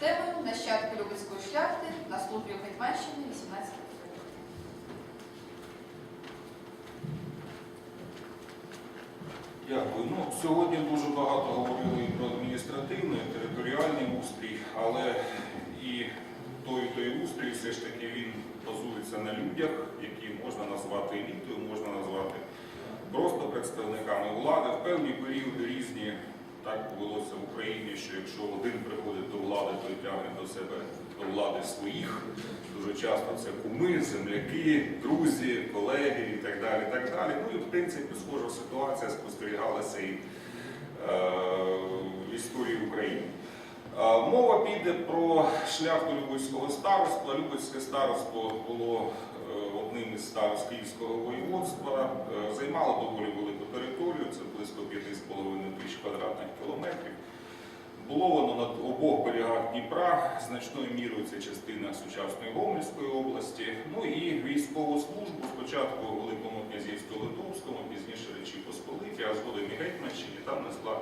системи, нащадки Любецької шляхти на службі у Гетьманщині 18 років. Дякую. Ну, сьогодні дуже багато говорили і про адміністративний, і територіальний устрій, але і той, і той устрій все ж таки він базується на людях, які можна назвати елітою, можна назвати просто представниками влади. В певні періоди різні так повелося в Україні, що якщо один приходить до влади, то й тягне до себе до влади своїх. Дуже часто це куми, земляки, друзі, колеги і так далі. Так далі. Ну і в принципі схожа ситуація спостерігалася і е, в історії України. Е, Мова піде про шлях до Любецького староства. Любецьке староство було одним із старост Київського воєводства, е, займало доволі велику територію, це близько 5,5 тисяч квадратних кілометрів. Було воно на обох берегах Дніпра, значною мірою це частина сучасної Гомельської області. Ну і військову службу спочатку Великому князівстві Литовському, пізніше Речі Посполиті, а згодом і Гетьманщині, там несла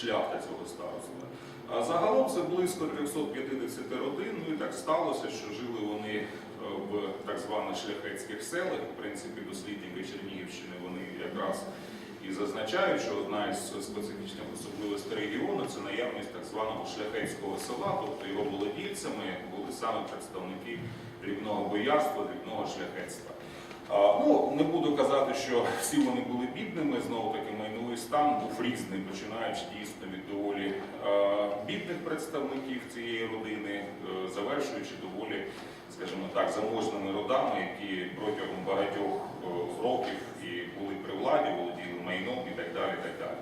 шляхта цього староства. А загалом це близько 350 родин. Ну і так сталося, що жили вони в так званих шляхетських селах. В принципі, дослідники Чернігівщини вони якраз і зазначають, що одна із специфічних особливостей регіону це наявність так званого шляхетського села, тобто його володільцями були саме представники дрібного боярства, дрібного шляхетства. Ну, не буду казати, що всі вони були бідними, знову таки майновий стан був різний, починаючи дійсно від доволі е, бідних представників цієї родини, е, завершуючи доволі, скажімо так, заможними родами, які протягом багатьох е, років і були при владі, володіли майном і так далі. І так далі.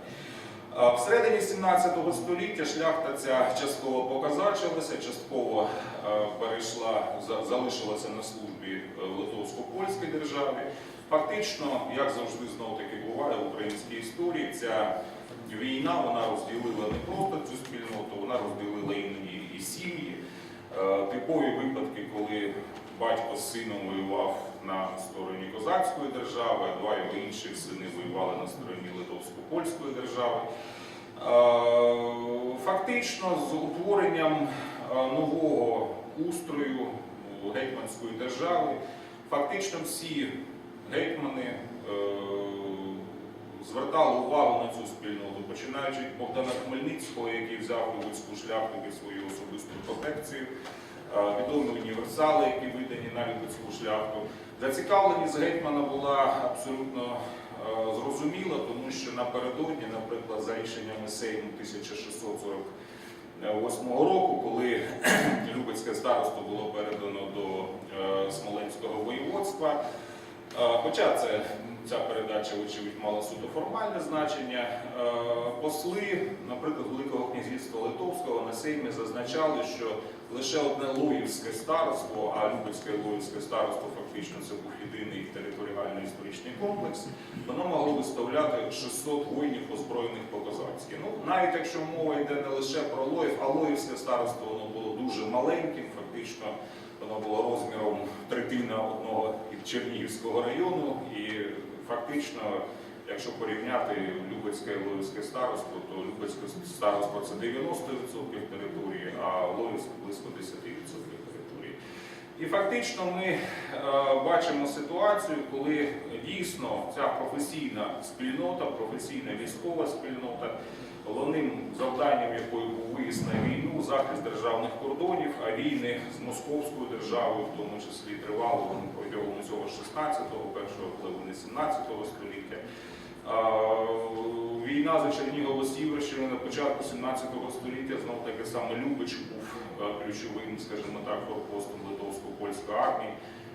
Всередині 17 століття шляхта ця частково показачилася, частково перейшла, залишилася на службі в Литовсько-Польській державі. Фактично, як завжди знову таки буває в українській історії, ця війна вона розділила не просто цю спільноту, вона розділила іноді і сім'ї. Е, Типові випадки, коли батько з сином воював на стороні козацької держави, а два його інших сини воювали на стороні Литовсько-Польської держави. Е, Фактично, з утворенням е, нового устрою гетьманської держави, фактично всі гетьмани е, звертали увагу на цю спільноту, починаючи від Богдана Хмельницького, який взяв Любецьку шляхту під свою особисту протекцію, е, відомі універсали, які видані на Любецьку шляхту. Зацікавленість гетьмана була абсолютно е, зрозуміла, тому що напередодні, наприклад, за рішеннями Сейму 1648 року, коли Любецьке староство було передано до Смоленського воєводства, Хоча це, ця передача, очевидь, мала суто формальне значення, посли, наприклад, Великого князівства Литовського на Сеймі зазначали, що лише одне Лоївське староство, а Любецьке і Лоївське староство фактично це був єдиний територіальний історичний комплекс, воно могло виставляти 600 воїнів озброєних по-козацьки. Ну, навіть якщо мова йде не лише про Лоїв, а Лоївське староство воно було дуже маленьким, фактично воно було розміром третина одного від Чернігівського району, і фактично, якщо порівняти Любецьке і Лоївське староство, то Любецьке староство це 90% території, а Лоївське близько 10% території. І фактично ми е, бачимо ситуацію, коли дійсно ця професійна спільнота, професійна військова спільнота, головним завданням якої був виїзд на війну, захист державних кордонів, а війни з Московською державою, в тому числі тривали вони протягом усього 16-го, першого половини 17-го століття. Війна за Чернігово-Сіверщину на початку 17 століття знов таки саме Любич був е, ключовим, скажімо так, форпостом литовсько-польської армії.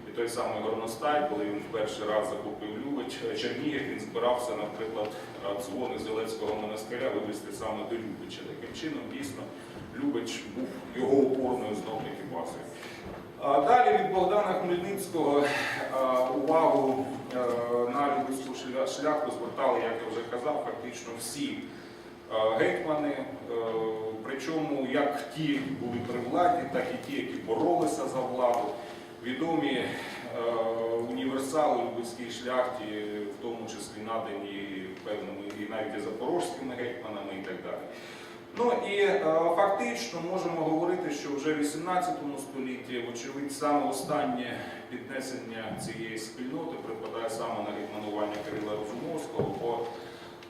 І той самий Горностай, коли він в перший раз захопив Любич, е, Чернігів, він збирався, наприклад, е, дзвони Зеленського монастиря вивезти саме до Любича. Таким чином, дійсно, Любич був його опорною знов таки базою. Далі від Богдана Хмельницького увагу на Любецьку шля- шляхту звертали, як я вже казав, фактично всі е, гетьмани, е, причому як ті були при владі, так і ті, які боролися за владу. Відомі е, універсали Любецькій шляхті, в тому числі надані певними і навіть і запорожськими гетьманами і так далі. Ну і е, фактично можемо говорити, що вже в 18 столітті, вочевидь, саме останнє піднесення цієї спільноти припадає саме на гетьманування Кирила Розумовського, бо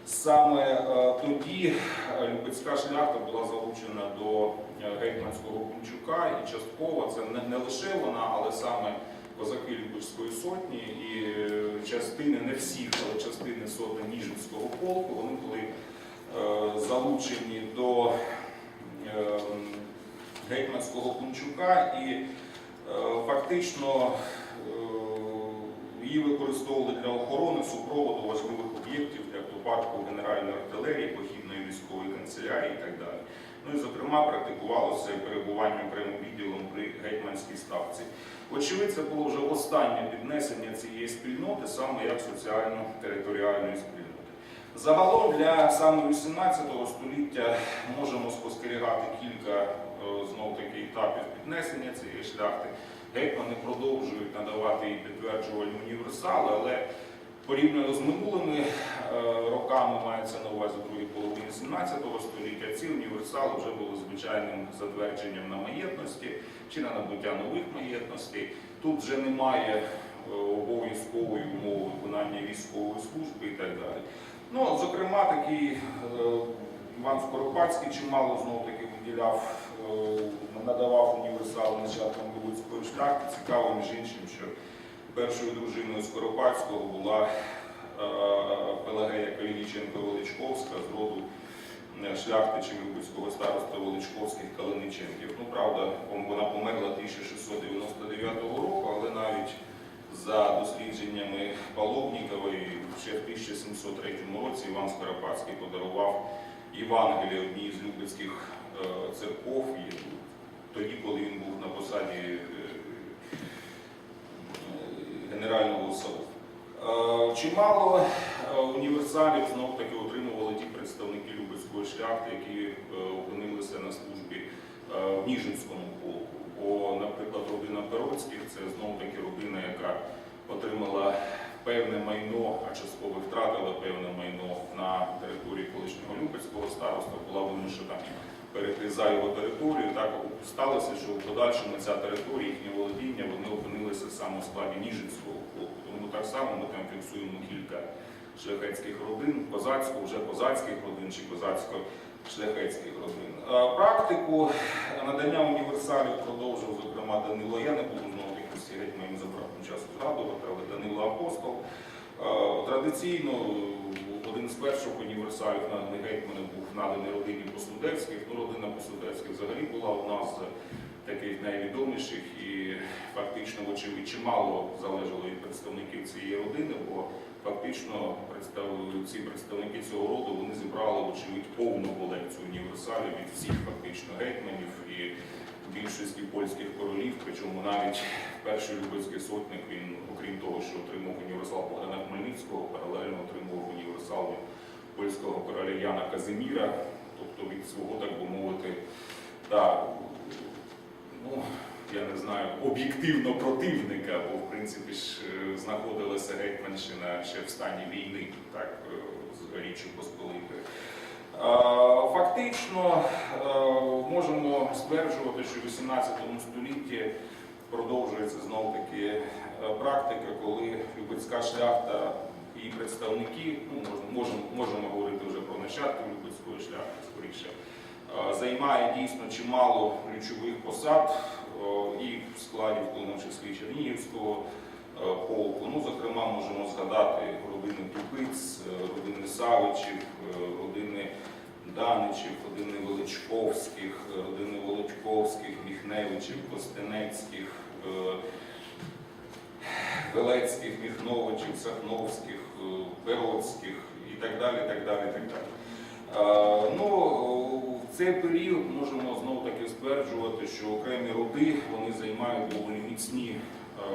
саме е, тоді е, Любецька шляхта була залучена до гетьманського Кунчука, і частково це не, лише вона, але саме козаки Любецької сотні і частини, не всіх, але частини сотні Ніжинського полку, вони були залучені до е, гетьманського Кунчука і е, фактично е, її використовували для охорони супроводу важливих об'єктів, як то парку Генеральної артилерії, похідної військової канцелярії і так далі. Ну і зокрема практикувалося перебування окремим відділом при гетьманській ставці. Очевидь, це було вже останнє піднесення цієї спільноти саме як соціально-територіальної спільноти. Загалом для саме 18 століття можемо спостерігати кілька знов таки етапів піднесення цієї шляхти. Гетьмани продовжують надавати їй підтверджувальні універсали, але порівняно з минулими е, роками мається на увазі другій половині 17 століття, ці універсали вже були звичайним затвердженням на маєтності чи на набуття нових маєтностей. Тут вже немає е, обов'язкової умови виконання військової служби і так далі. Ну, зокрема, такий е, Іван Скоропадський чимало знов таки виділяв, е, надавав універсал нащадкам Луцької шляхти. Цікаво, між іншим, що першою дружиною Скоропадського була е, Пелагея Калініченко Величковська з роду шляхтичів Любецького староста Величковських Калиниченків. Ну, правда, вона померла 1699 року, але навіть за дослідженнями Паловнікової ще в 1703 році Іван Скоропадський подарував Євангеліє одній з любецьких е, церков, тоді, коли він був на посаді е, генерального суду. Е, Чимало універсалів знов таки отримували ті представники Любецької шляхти, які опинилися на службі в Ніжинському полку. Бо, наприклад, родина Пероцьких це знов таки родина, яка отримала певне майно, а частково втратила певне майно на території колишнього Любецького староста, була вимушена перейти за його територію. Так сталося, що в подальшому ця територія, їхнє володіння, вони опинилися саме у складі Ніжинського полку. Тому так само ми там фіксуємо кілька шляхетських родин, козацько, вже козацьких родин чи козацько-шляхетських родин. Е, Практику надання універсалів продовжив, зокрема, Данило. Я не буду знову таки всі гетьманів забрати часу згадувати, але Данило Апостол. Е, Традиційно один з перших універсалів наданих гетьманів був наданий родині Посудецьких. Ну, родина Посудецьких взагалі була у нас таких найвідоміших і фактично, вочевидь, чимало залежало від представників цієї родини, бо фактично ці представники цього роду вони зібрали, вочевидь, повну колекцію універсалів від всіх фактично гетьманів і більшості польських королів, причому навіть перший любецький сотник, він, окрім того, що отримав універсал Богдана Хмельницького, паралельно отримував універсал польського короля Яна Казиміра, тобто від свого, так би мовити, да, ну, я не знаю, об'єктивно противника, бо в принципі ж е, знаходилася Гетьманщина ще в стані війни, так, е, з Річчю Посполитою. Фактично е, можемо стверджувати, що в 18 столітті продовжується знов таки практика, коли Любецька шляхта і представники, ну можемо, можемо, говорити вже про нащадків Любецької шляхти скоріше, займає дійсно чимало ключових посад е, і в складі, в тому числі Чернігівського е, полку. Ну, зокрема, можемо згадати родини Тупиць, е, родини Савичів, е, родини Даничів, родини Величковських, е, родини Волочковських, Міхневичів, Костенецьких, е, Велецьких, Міхновичів, Сахновських, е, Пероцьких і так далі. так далі, так далі. Е, Ну, цей період можемо знову таки стверджувати, що окремі роди вони займають доволі міцні,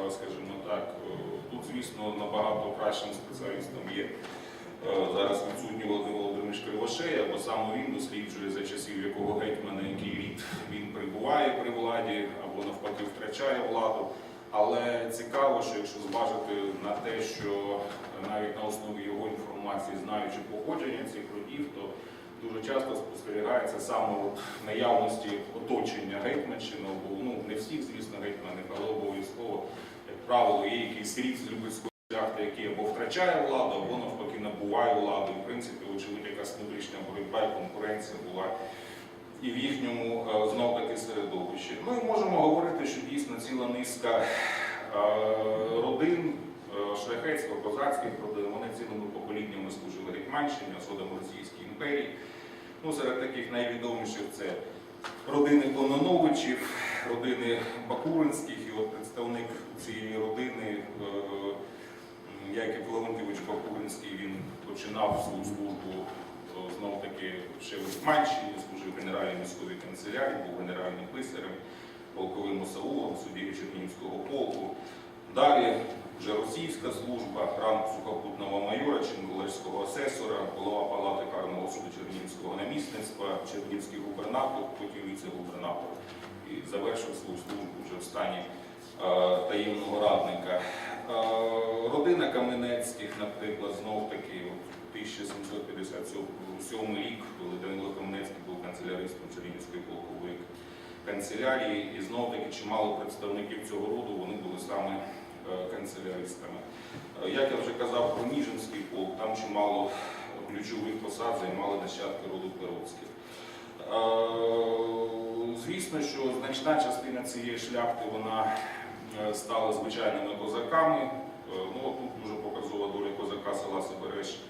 е, скажімо так. е, Тут, звісно, набагато кращим спеціалістом є е, зараз відсутній Володимир Володимирович Кривошея, бо саме він досліджує за часів якого гетьмана, який рід він прибуває при владі або навпаки втрачає владу. Але цікаво, що якщо зважити на те, що навіть на основі його інформації, знаючи походження цих родів, то дуже часто спостерігається саме от наявності оточення гетьманщини, бо ну не всіх, звісно, гетьманів, але обов'язково, як правило, є якийсь рід з любительської шляхти, який або втрачає владу, або навпаки набуває владу. І В принципі, очевидь, якась внутрішня боротьба і конкуренція була і в їхньому е, знов таки середовищі. Ну і можемо говорити, що дійсно ціла низка е, родин, е, шляхетсько-козацьких родин, вони цілими поколіннями служили Гетьманщині, особливо Російській імперії. Ну, серед таких найвідоміших це родини Кононовичів, родини Бакуринських, і от представник цієї родини, е, м, Яків Леонтьович Бакуринський, він починав свою службу е, знов таки ще в Гетьманщині, служив Генеральній міськовій канцелярії, був генеральним писарем, полковим осаулом, судді Чернігівського полку. Далі вже російська служба, ранг сухопутного майора, чингулерського асесора, голова палати карного суду Чернігівського намісництва, Чернігівський губернатор, потім віце-губернатор і завершив свою службу вже в стані е, таємного радника. Е, родина Каменецьких, наприклад, знов таки от 1757 рік, коли Данило Каменецький був канцеляристом Чернігівської полкової канцелярії, і знов таки чимало представників цього роду вони були саме канцеляристами. Е, Як я вже казав про Ніжинський полк, там чимало ключових посад займали нащадки роду Перовських. Е, Звісно, що значна частина цієї шляхти вона е, стала звичайними козаками. Е, Ну, тут дуже показова доля козака села Сибереш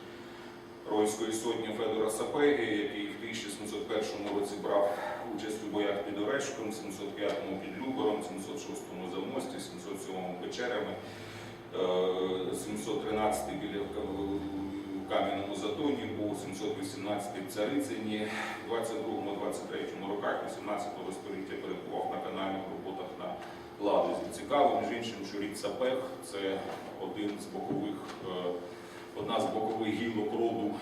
Ройської сотні Федора Сапеги, який в 1701 році брав участь у боях під Орешком, 705-му під Любором, 706-му Замості, 707-му Печерами, е, 713 біля Кам'яному Затоні був, 718 в Царицині, в 22-23 роках 18-го століття перебував на канальних роботах на Ладозі. Цікаво, між іншим, що рід Сапег це один з бокових, е, одна з бокових гілок роду е,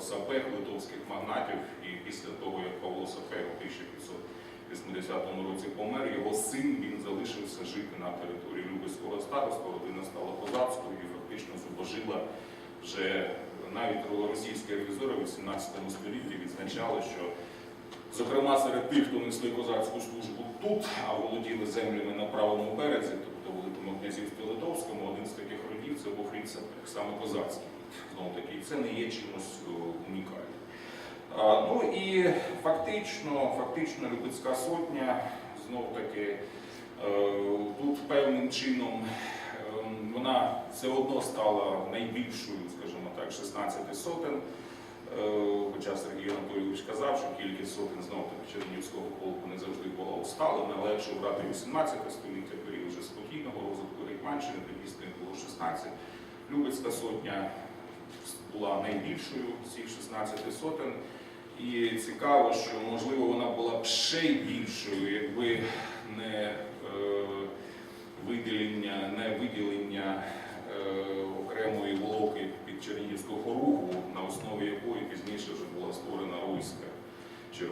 Сапег, литовських магнатів. І після того, як Павло Сапег у 1580 році помер, його син він залишився жити на території Любецького староства, родина стала козацькою і фактично зубожила вже навіть російські ревізори в 18 столітті відзначали, що зокрема серед тих, хто несли козацьку службу тут, а володіли землями на правому березі, тобто Великому князівстві Литовському, один з таких це був рід Сапег, саме козацький. Знову таки, це не є чимось унікальним. Ну і фактично, фактично Любецька сотня, знов таки, е, тут певним чином е, вона все одно стала найбільшою, скажімо так, 16 сотень. Е, Хоча Сергій Анатолійович казав, що кількість сотень знов таки Чернігівського полку не завжди була усталена, але якщо брати 18 століття, період вже спокійного розвитку Гетьманщини, тоді 16. Любецька сотня була найбільшою з цих 16 сотень. І цікаво, що можливо вона була б ще й більшою, якби не е, виділення, не виділення е, окремої волоки під Чернігівського руху, на основі якої пізніше вже була створена Руська чи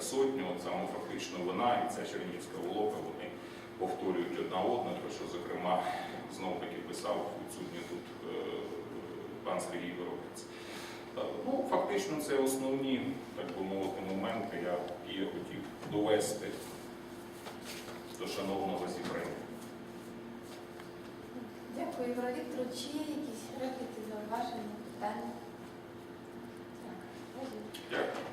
сотня. От саме фактично вона і ця Чернігівська волока вони повторюють одна одну, про що, зокрема, знову таки писав відсутній тут е, пан Сергій Воробець. Е, ну, Фактично це основні, так би мовити, моменти, я я хотів довести до шановного зібрання. Дякую, Ігор Віктор. Чи є якісь репліки, зауваження, питання? Дякую.